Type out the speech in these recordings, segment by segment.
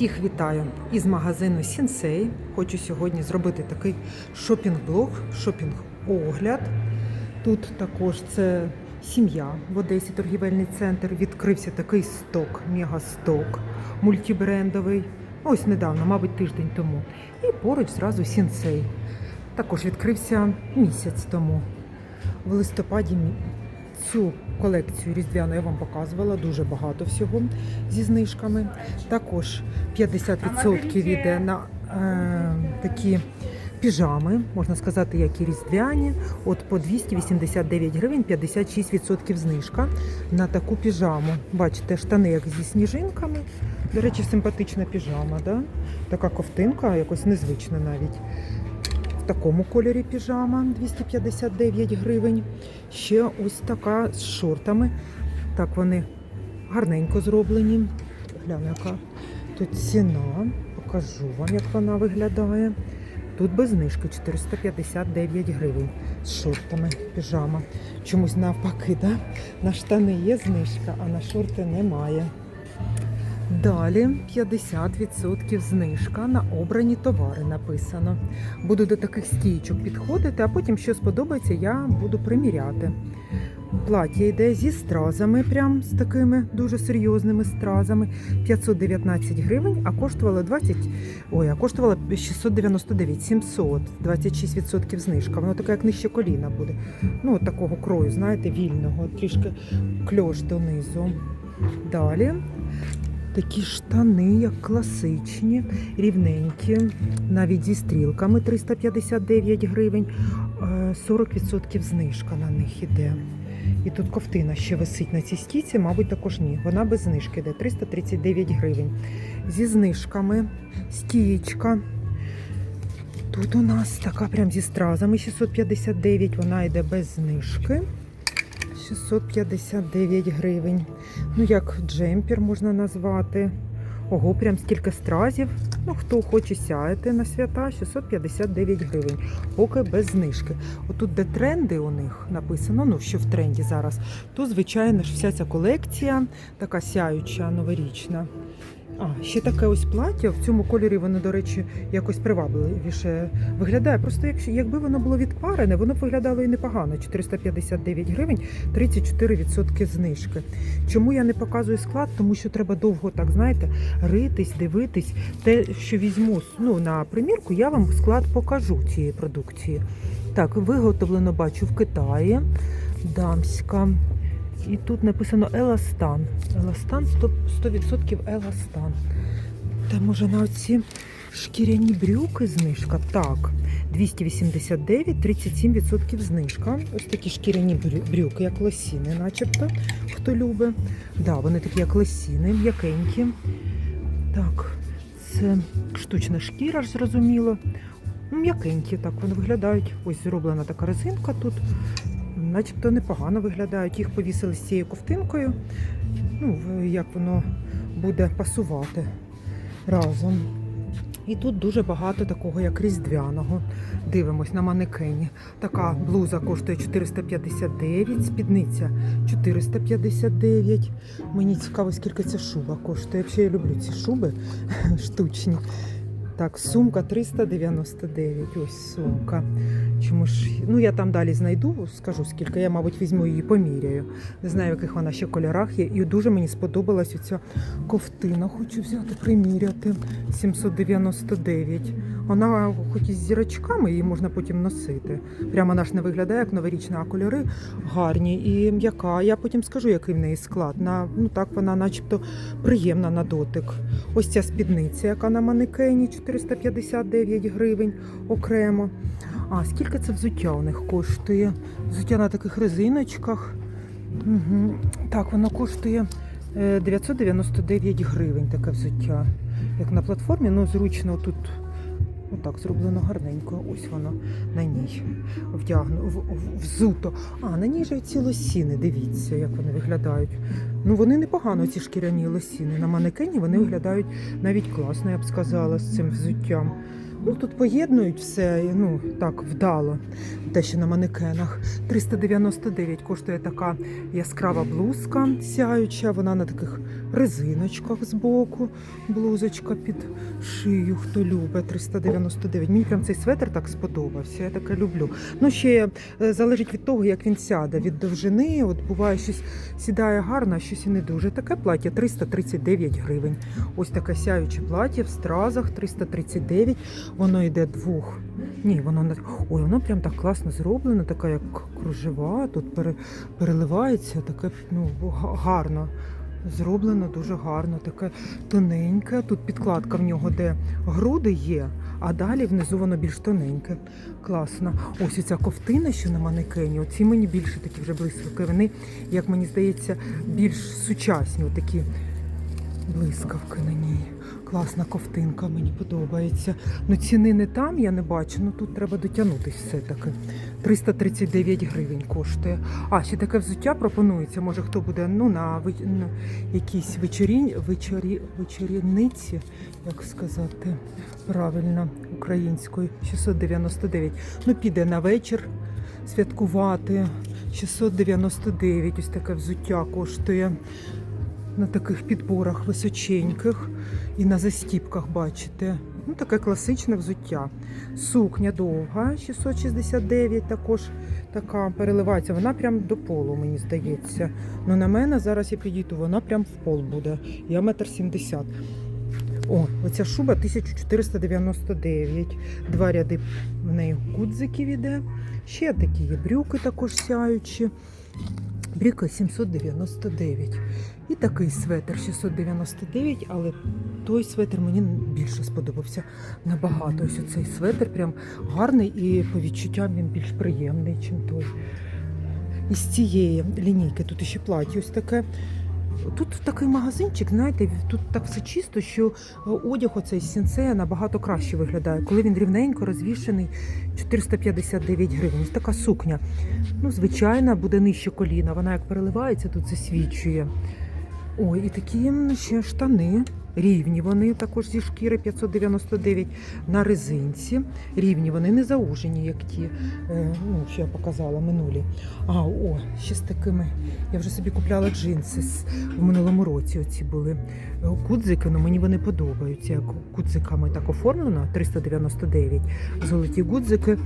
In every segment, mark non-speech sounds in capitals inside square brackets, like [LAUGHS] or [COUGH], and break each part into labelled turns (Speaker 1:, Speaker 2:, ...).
Speaker 1: Всіх вітаю із магазину Сінсей. Хочу сьогодні зробити такий шопінг-блог, шопінг-огляд. Тут також це сім'я в Одесі, торгівельний центр. Відкрився такий сток, мегасток, мультибрендовий. Ось недавно, мабуть, тиждень тому. І поруч зразу Сінсей. Також відкрився місяць тому. В листопаді цю колекцію різдвяну я вам показувала дуже багато всього зі знижками. Також 50% йде на е, такі піжами, можна сказати, як і різдвяні. От по 289 гривень 56% знижка на таку піжаму. Бачите, штани як зі сніжинками. До речі, симпатична піжама, да? така ковтинка, якось незвична навіть. Такому кольорі піжама 259 гривень. Ще ось така з шортами. Так вони гарненько зроблені. Гляну, яка тут ціна. Покажу вам, як вона виглядає. Тут без знижки 459 гривень з шортами піжама. Чомусь навпаки, да? на штани є знижка, а на шорти немає. Далі 50% знижка на обрані товари написано. Буду до таких стійчок підходити, а потім, що сподобається, я буду приміряти. Плаття йде зі стразами, прям з такими дуже серйозними стразами. 519 гривень, а коштувало 20, ой, а коштувало 699, 700, 26% знижка. Воно таке, як нижче коліна буде. Ну, такого крою, знаєте, вільного, трішки кльош донизу. Далі такі штани, як класичні, рівненькі, навіть зі стрілками 359 гривень, е, 40% знижка на них іде. І тут ковтина ще висить на цій стійці, мабуть, також ні. Вона без знижки йде 339 гривень. Зі знижками стієчка. Тут у нас така прям зі стразами 659, вона йде без знижки. 659 гривень. Ну, як джемпер можна назвати. Ого, прям стільки стразів. Ну, хто хоче сяяти на свята, 659 гривень, поки без знижки. Отут, де тренди у них написано, ну що в тренді зараз, то, звичайно ж, вся ця колекція така сяюча, новорічна. А, ще таке ось плаття. В цьому кольорі воно, до речі, якось привабливіше виглядає. Просто якщо якби воно було відпарене, воно б виглядало і непогано. 459 гривень, 34% знижки. Чому я не показую склад? Тому що треба довго так, знаєте, ритись, дивитись. Те, що візьму ну, на примірку, я вам склад покажу цієї продукції. Так, виготовлено бачу в Китаї. Дамська. І тут написано Еластан. Еластан 100%, 100% Еластан. Та може на оці шкіряні брюки знижка? Так. 289, 37% знижка. Ось такі шкіряні брюки, як лосіни, начебто, хто любить. Да, вони такі, як лосіни, м'якенькі. Так, це штучна шкіра зрозуміло. М'якенькі, так вони виглядають. Ось зроблена така резинка тут. Начебто непогано виглядають. Їх повісили з цією ковтинкою. Ну, як воно буде пасувати разом. І тут дуже багато такого, як різдвяного. Дивимось на манекені. Така блуза коштує 459, спідниця 459. Мені цікаво, скільки ця шуба коштує. Взагалі я люблю ці шуби [LAUGHS] штучні. Так, сумка 399. Ось сумка. Чому ж? Ну я там далі знайду, скажу скільки. Я, мабуть, візьму її поміряю. Не знаю, в яких вона ще кольорах є. І дуже мені сподобалась оця ковтина. Хочу взяти, приміряти. 799. Вона хоч із зірочками, її можна потім носити. Прямо вона ж не виглядає як новорічна, а кольори гарні і м'яка. Я потім скажу, який в неї склад. На, ну так вона начебто приємна на дотик. Ось ця спідниця, яка на манекені 459 гривень окремо. А скільки це взуття у них коштує? Взуття на таких резиночках. Угу. Так, воно коштує е, 999 гривень таке взуття. Як на платформі, ну зручно тут отак зроблено гарненько. Ось воно на ній вдягну, в, в- взуто. А, на ній же ці лосіни, дивіться, як вони виглядають. Ну вони непогано, ці шкіряні лосіни. На манекені вони виглядають навіть класно, я б сказала, з цим взуттям. Ну, тут поєднують все, ну так, вдало. Те, що на манекенах. 399 коштує така яскрава блузка сяюча. Вона на таких резиночках збоку. Блузочка під шию, хто любить. 399. Мені прям цей светр так сподобався. Я таке люблю. Ну, ще е, залежить від того, як він сяде. Від довжини. От буває щось сідає гарно, а щось і не дуже. Таке плаття 339 гривень. Ось таке сяюче плаття в стразах 339. Воно йде двох. Ні, воно не ой, воно прям так класно зроблено, така як кружева, тут пере, переливається, таке ну, гарно. Зроблено дуже гарно, таке тоненьке. Тут підкладка в нього, де груди є, а далі внизу воно більш тоненьке. Класно. Ось ця ковтина, що на манекені. Оці мені більше такі вже блискавки. Вони, як мені здається, більш сучасні. Такі блискавки на ній. Класна ковтинка, мені подобається. Ну ціни не там, я не бачу, ну тут треба дотягнутися все-таки. 339 гривень коштує. А, ще таке взуття пропонується. Може хто буде ну, на, на якійсь вечорі, вечорі, вечорівниці, як сказати правильно, українською, 699. Ну, піде на вечір святкувати. 699, ось таке взуття коштує на таких підборах височеньких і на застіпках, бачите. Ну, таке класичне взуття. Сукня довга, 669 також така переливається. Вона прям до полу, мені здається. Ну на мене зараз я підійду, вона прям в пол буде. Я метр сімдесят. О, оця шуба 1499. Два ряди в неї гудзиків іде. Ще такі є брюки також сяючі. Брюка 799. І такий светр 699, але той светр мені більше сподобався набагато. Ось цей светр прям гарний і по відчуттям він більш приємний, ніж той. Із цієї лінійки тут ще плаття ось таке. Тут такий магазинчик, знаєте, тут так все чисто, що е, одяг оцей сінцея набагато краще виглядає. Коли він рівненько розвішений, 459 гривень. Ось така сукня. Ну, звичайна, буде нижче коліна. Вона як переливається, тут засвічує. Ой, і такі ще штани. Рівні вони також зі шкіри 599 на резинці. Рівні вони не заужені, як ті, е, ну, що я показала минулі. А, о, ще з такими. Я вже собі купляла джинси в минулому році. Оці були Е, кудзики, ну мені вони подобаються. Як кудзиками так оформлено 399. Золоті гудзики.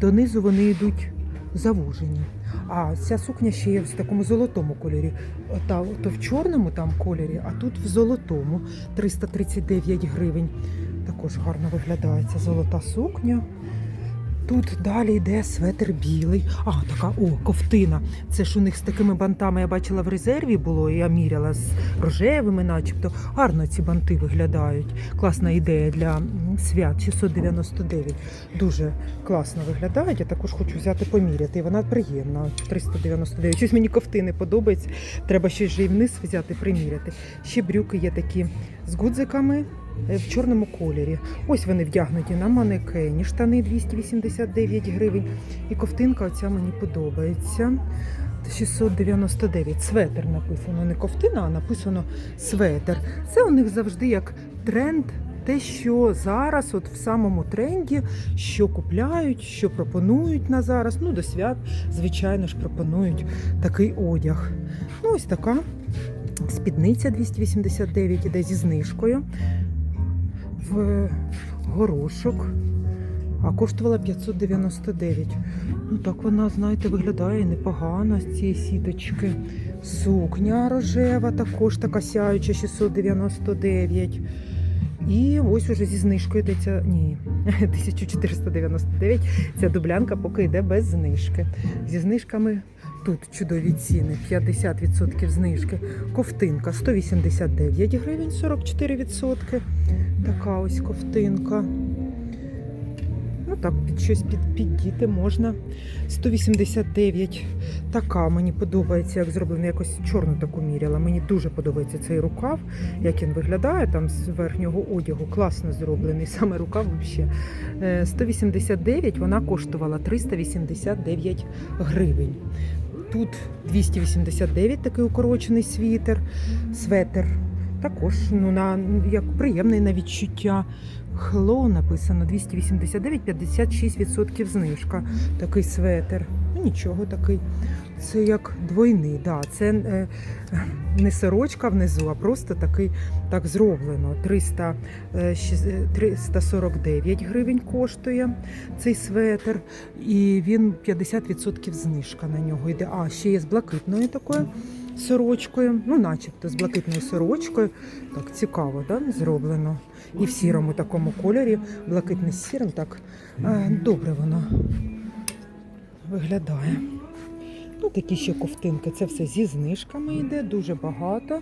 Speaker 1: Донизу вони йдуть завужені. А ця сукня ще є в такому золотому кольорі. Та, то в чорному там кольорі, а тут в золотому 339 гривень. Також гарно виглядає ця золота сукня. Тут далі йде светр білий. А, така о, ковтина. Це ж у них з такими бантами я бачила в резерві було, я міряла з рожевими, начебто. Гарно ці банти виглядають. Класна ідея для свят 699. Дуже класно виглядають. Я також хочу взяти поміряти. Вона приємна. 399. Щось мені ковтини подобається. Треба ще ж вниз взяти, приміряти. Ще брюки є такі з гудзиками. В чорному кольорі. Ось вони вдягнуті на манекені. Штани 289 гривень. І ковтинка оця мені подобається. 699. Светер написано. Не ковтина, а написано светер. Це у них завжди як тренд. Те, що зараз, от в самому тренді, що купляють, що пропонують на зараз. Ну, до свят, звичайно ж, пропонують такий одяг. Ну, ось така спідниця 289 іде зі знижкою в горошок, а коштувала 599. Ну так вона, знаєте, виглядає непогано з цієї сіточки. Сукня рожева, також така сяюча 699. І ось уже зі знижкою йдеться. Ні, [LAUGHS] 1499. Ця дублянка поки йде без знижки. Зі знижками тут чудові ціни, 50% знижки. Ковтинка 189 гривень, 44%. Така ось ковтинка. Ну так, під щось під, піддіти можна. 189. Така мені подобається, як зроблено. Якось чорну таку міряла. Мені дуже подобається цей рукав, як він виглядає там з верхнього одягу. Класно зроблений. Саме рукав взагалі. 189 вона коштувала 389 гривень. Тут 289 такий укорочений світер, светер. Також ну, на, як приємний на відчуття. Hello написано 289, 56% знижка. Такий светр. Ну нічого такий. Це як двойний, да. Це е, не сорочка внизу, а просто такий так зроблено. 300, е, е, 349 гривень коштує цей светр. І він 50% знижка на нього йде. А, ще є з блакитною такою сорочкою. Ну, начебто з блакитною сорочкою. Так цікаво, да? зроблено. І в сірому такому кольорі, блакитний з сірим, так добре воно виглядає. Ну, такі ще ковтинки. Це все зі знижками йде, дуже багато.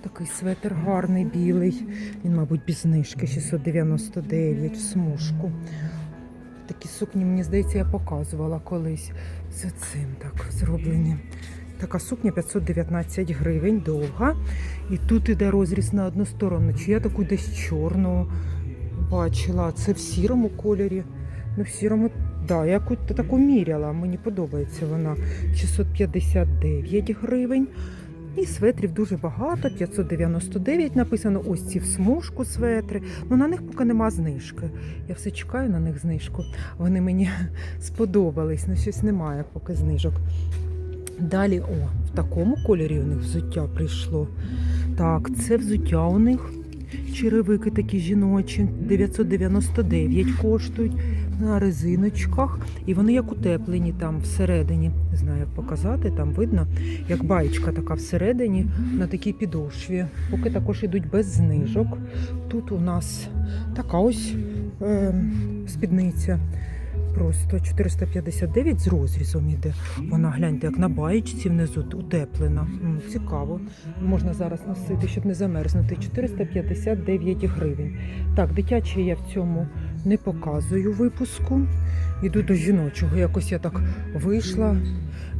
Speaker 1: Такий светр гарний, білий. Він, мабуть, без знижки 699 в смужку. Такі сукні, мені здається, я показувала колись з цим так зроблені. Така сукня 519 гривень, довга. І тут іде розріз на одну сторону. Чи я таку десь чорну бачила. Це в сірому кольорі. Ну, в сірому, да, я таку міряла. Мені подобається вона. 659 гривень. І светрів дуже багато, 599 написано. Ось ці в смужку светри. Ну на них поки нема знижки. Я все чекаю на них знижку. Вони мені [LAUGHS] сподобались, але щось немає поки знижок. Далі, о, в такому кольорі у них взуття прийшло. Так, це взуття у них. Черевики такі жіночі, 999 коштують на резиночках. І вони як утеплені там всередині. Не знаю, як показати, там видно, як баєчка така всередині на такій підошві. Поки також ідуть без знижок. Тут у нас така ось е, спідниця. Просто 459 з розрізом іде. Вона гляньте, як на баєчці внизу утеплена. Цікаво. Можна зараз носити, щоб не замерзнути. 459 гривень. Так, дитячі я в цьому не показую випуску. Іду до жіночого. Якось я так вийшла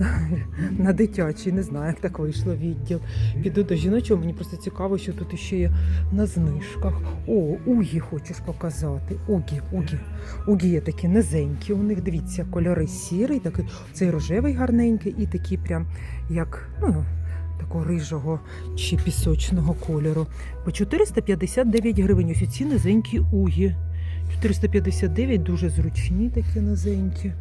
Speaker 1: [LAUGHS] на дитячий, не знаю, як так вийшло відділ. Піду до жіночого, мені просто цікаво, що тут ще є на знижках. О, угі хочеш показати. Угі, угі. Угі є такі низенькі. У них дивіться, кольори сірий, такий цей рожевий гарненький, і такі прям як ну, такого рижого чи пісочного кольору. По 459 гривень. Ось ці низенькі угі. 459 дуже зручні такі низенькі.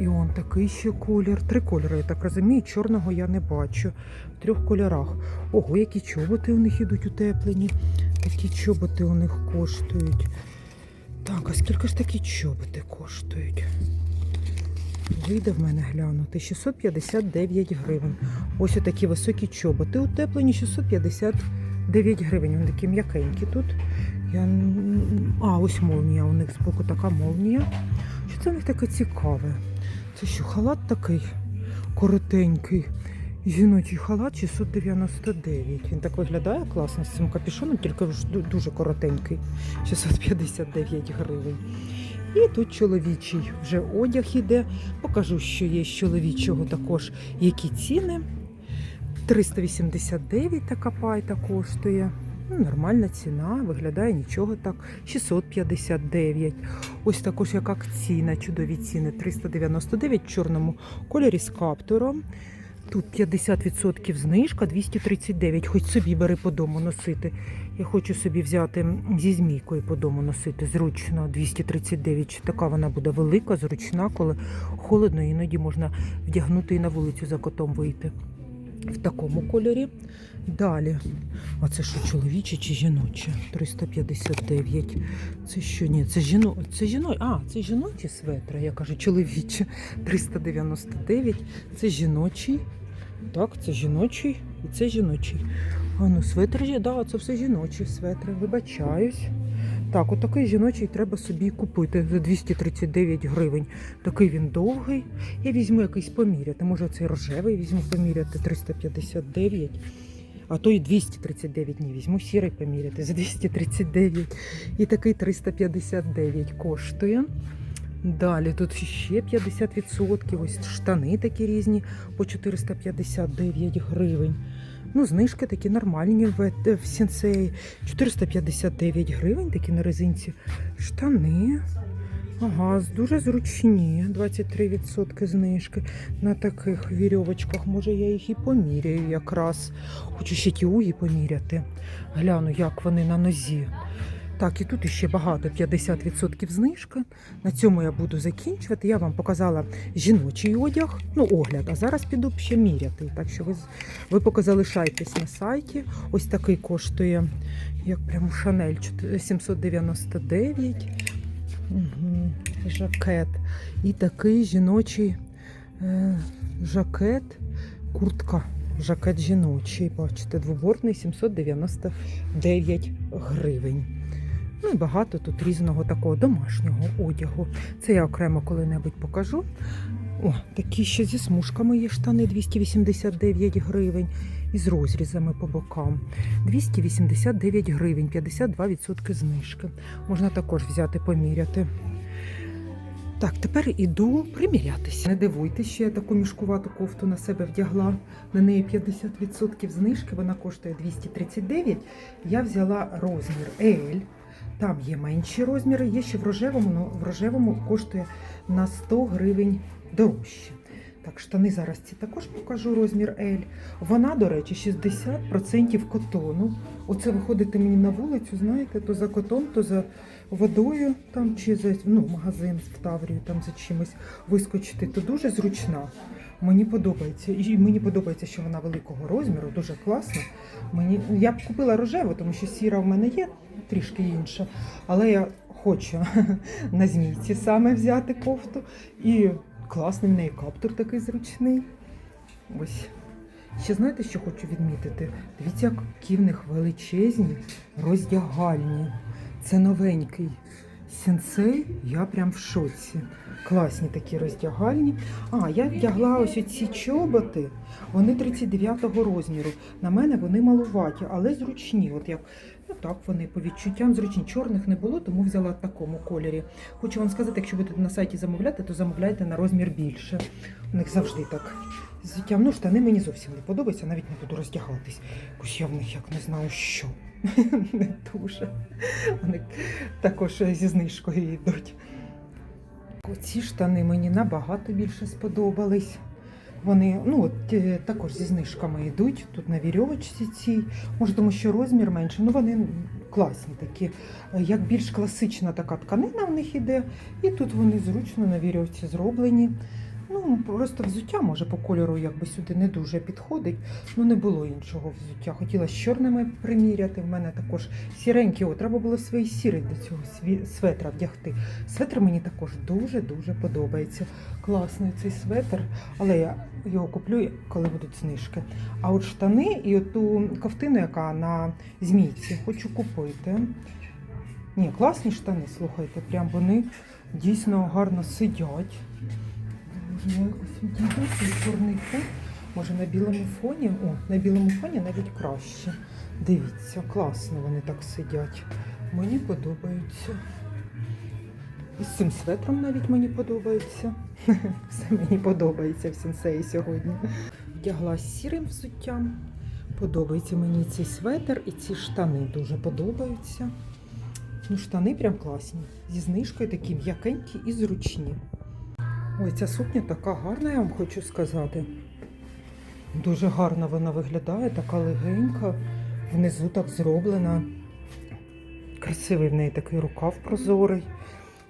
Speaker 1: І он такий ще колір. Три кольори, я так розумію. Чорного я не бачу. В трьох кольорах. Ого, які чоботи у них ідуть утеплені. Такі чоботи у них коштують. Так, а скільки ж такі чоботи коштують? Вийде в мене глянути. 659 гривень. Ось такі високі чоботи утеплені 659 гривень. Вони такі м'якенькі тут. Я... А, ось молнія. У них збоку така молнія. Що це в них таке цікаве? Це що, халат такий коротенький. Жіночий халат 699. Він так виглядає класно з цим капюшоном, тільки дуже коротенький. 659 гривень. І тут чоловічий вже одяг іде. Покажу, що є з чоловічого також які ціни. 389 така пайта коштує. Ну, нормальна ціна, виглядає нічого так. 659. Ось також як акційна, чудові ціни. 399 в чорному кольорі з каптуром. Тут 50% знижка, 239. Хоч собі бери по дому носити. Я хочу собі взяти зі змійкою по дому носити. Зручно 239. Чи Така вона буде велика, зручна, коли холодно, іноді можна вдягнути і на вулицю за котом вийти. В такому кольорі. Далі. А це що, чоловіче чи жіноче? 359. Це що? Ні, це жіно... це жіно... А, це жіночі светри, я кажу, чоловіче. 399. Це жіночий. Так, це жіночий і це жіночий. А ну, светр, жі- да, це все жіночі светри, вибачаюсь. Так, отакий жіночий треба собі купити за 239 гривень. Такий він довгий. Я візьму якийсь поміряти. Може, цей рожевий візьму поміряти 359. А то і 239 ні, візьму сірий поміряти за 239. І такий 359 коштує. Далі тут ще 50%. Ось штани такі різні по 459 гривень. Ну, знижки такі нормальні в, в сенсеї. 459 гривень такі на резинці. Штани. Ага, дуже зручні. 23% знижки на таких вірьовочках. Може, я їх і поміряю якраз. Хочу ще ті угі поміряти. Гляну, як вони на нозі. Так, і тут ще багато 50% знижка. На цьому я буду закінчувати. Я вам показала жіночий одяг, ну огляд. А зараз піду ще міряти. Так що ви, ви поки залишайтесь на сайті. Ось такий коштує, як прямо Шанель 799. Угу. Жакет. І такий жіночий е, жакет, куртка. Жакет жіночий, бачите, двобортний 799 гривень. Ну і багато тут різного такого домашнього одягу. Це я окремо коли-небудь покажу. О, такі ще зі смужками є штани 289 гривень. І з розрізами по бокам. 289 гривень, 52% знижки. Можна також взяти поміряти. Так, тепер іду примірятися. Не дивуйтесь, що я таку мішкувату кофту на себе вдягла. На неї 50% знижки, вона коштує 239. Я взяла розмір L. Там є менші розміри, є ще в рожевому, але в рожевому коштує на 100 гривень дорожче. Так, штани зараз ці також покажу розмір L. Вона, до речі, 60% котону. Оце виходите мені на вулицю, знаєте, то за котон, то за водою там чи за ну, магазин в Таврію там за чимось вискочити, то дуже зручна. Мені подобається. І мені подобається, що вона великого розміру, дуже класна. Мені я б купила рожеву, тому що сіра в мене є трішки інша, але я хочу [LAUGHS] на змійці саме взяти кофту. І класний в неї каптур такий зручний. Ось. Ще знаєте, що хочу відмітити? Дивіться, які в них величезні роздягальні. Це новенький сенсей, я прям в шоці. Класні такі роздягальні. А, я вдягла ось ці чоботи. Вони 39-го розміру. На мене вони малуваті, але зручні. От як ну так вони по відчуттям зручні. Чорних не було, тому взяла в такому кольорі. Хочу вам сказати, якщо будете на сайті замовляти, то замовляйте на розмір більше. У них завжди так. З. Ну, штани мені зовсім не подобаються, навіть не буду роздягатись. Якось я в них як не знаю що. Не дуже. Вони також зі знижкою йдуть. Оці штани мені набагато більше сподобались. Вони ну, от, е, також зі знижками йдуть. Тут на вірьовочці цій. Може, тому що розмір менше. Ну вони класні такі. Як більш класична така тканина в них іде. І тут вони зручно на вірьовці зроблені. Ну, просто взуття, може, по кольору якби сюди не дуже підходить. Ну, не було іншого взуття. Хотіла з чорними приміряти. В мене також сіренькі. О, треба було свої сірий до цього светра вдягти. Светр мені також дуже-дуже подобається. Класний цей светр, але я його куплю, коли будуть знижки. А от штани і ту ковтину, яка на змійці, хочу купити. Ні, класні штани, слухайте, прям вони дійсно гарно сидять. Якось цей чорний фон. Може на білому фоні? О, на білому фоні навіть краще. Дивіться, класно вони так сидять. Мені подобаються. І з цим светром навіть мені подобається. [LAUGHS] Все мені подобається в сенсеї сьогодні. Вдягла з сірим взуттям. Подобається мені цей светр і ці штани дуже подобаються. Ну, штани прям класні. Зі знижкою такі м'якенькі і зручні. Ой, ця сукня така гарна, я вам хочу сказати. Дуже гарно вона виглядає, така легенька, внизу так зроблена. Красивий в неї такий рукав прозорий,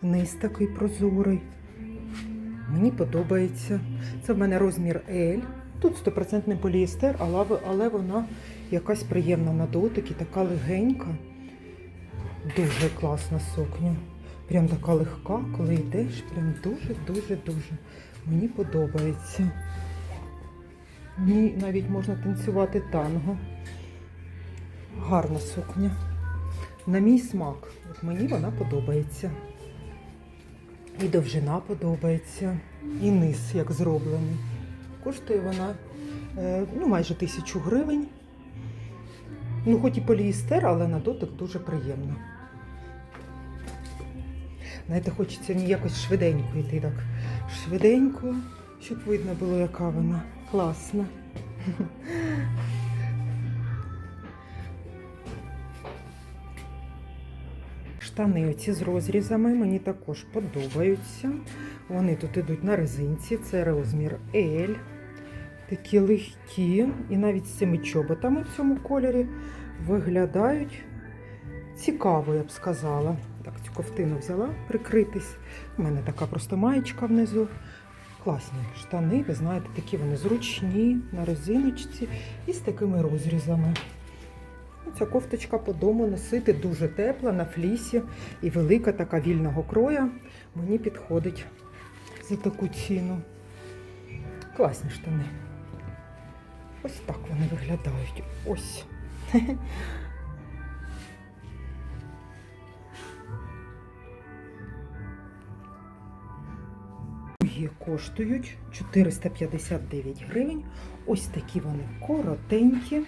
Speaker 1: низ такий прозорий. Мені подобається. Це в мене розмір L. Тут 100% поліестер, але вона якась приємна на дотик і така легенька. Дуже класна сукня. Прям така легка, коли йдеш, прям дуже-дуже-дуже. Мені подобається. Мені навіть можна танцювати танго. Гарна сукня. На мій смак. От мені вона подобається. І довжина подобається, і низ як зроблений. Коштує вона е, ну, майже тисячу гривень. Ну, хоч і поліестер, але на дотик дуже приємно. Знаєте, хочеться мені якось швиденько йти так. Швиденько, щоб видно було, яка вона класна. Штани оці з розрізами мені також подобаються. Вони тут йдуть на резинці, це розмір L. Такі легкі. І навіть з цими чоботами в цьому кольорі виглядають цікаво, я б сказала. Так, цю ковтину взяла прикритись. У мене така просто маєчка внизу. Класні штани, ви знаєте, такі вони зручні на резиночці і з такими розрізами. Ця кофточка по дому носити дуже тепла на флісі і велика така вільного кроя. Мені підходить за таку ціну. Класні штани. Ось так вони виглядають. Ось. [LAUGHS] Другі коштують 459 гривень. Ось такі вони коротенькі.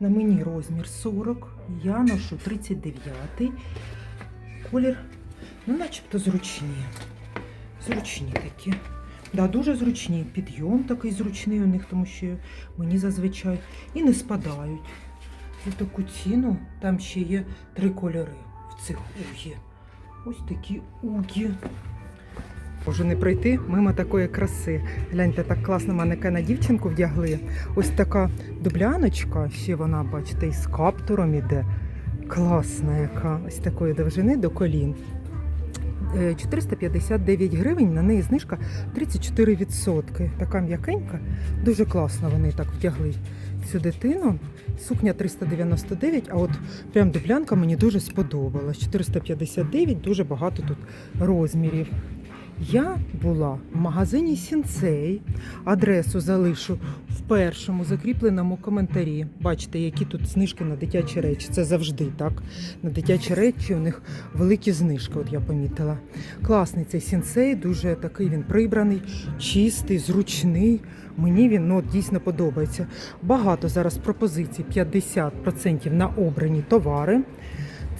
Speaker 1: На мені розмір 40, я ношу 39. Колір, ну, начебто зручні. Зручні такі. Да, дуже зручні. Підйом такий зручний у них, тому що мені зазвичай і не спадають. За таку ціну там ще є три кольори в цих угі. Ось такі угі. Може не пройти мимо такої краси. Гляньте, так класно манекена дівчинку вдягли. Ось така дубляночка, ще вона, бачите, із каптуром іде. Класна яка. Ось такої довжини до колін. Е, 459 гривень, на неї знижка 34%. Така м'якенька, дуже класно вони так вдягли цю дитину. Сукня 399, а от прям дублянка мені дуже сподобалась. 459, дуже багато тут розмірів. Я була в магазині Сінцей. Адресу залишу в першому закріпленому коментарі. Бачите, які тут знижки на дитячі речі. Це завжди так. На дитячі речі у них великі знижки, от я помітила. Класний цей сінцей, дуже такий він прибраний, чистий, зручний. Мені він ну, дійсно подобається. Багато зараз пропозицій, 50% на обрані товари.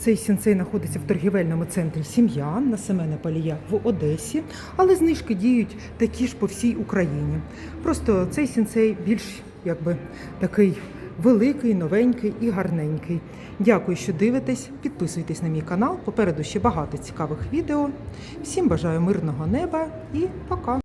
Speaker 1: Цей сінцей знаходиться в торгівельному центрі Сім'я на Семена Палія в Одесі, але знижки діють такі ж по всій Україні. Просто цей сінцей більш якби такий великий, новенький і гарненький. Дякую, що дивитесь. Підписуйтесь на мій канал. Попереду ще багато цікавих відео. Всім бажаю мирного неба і пока!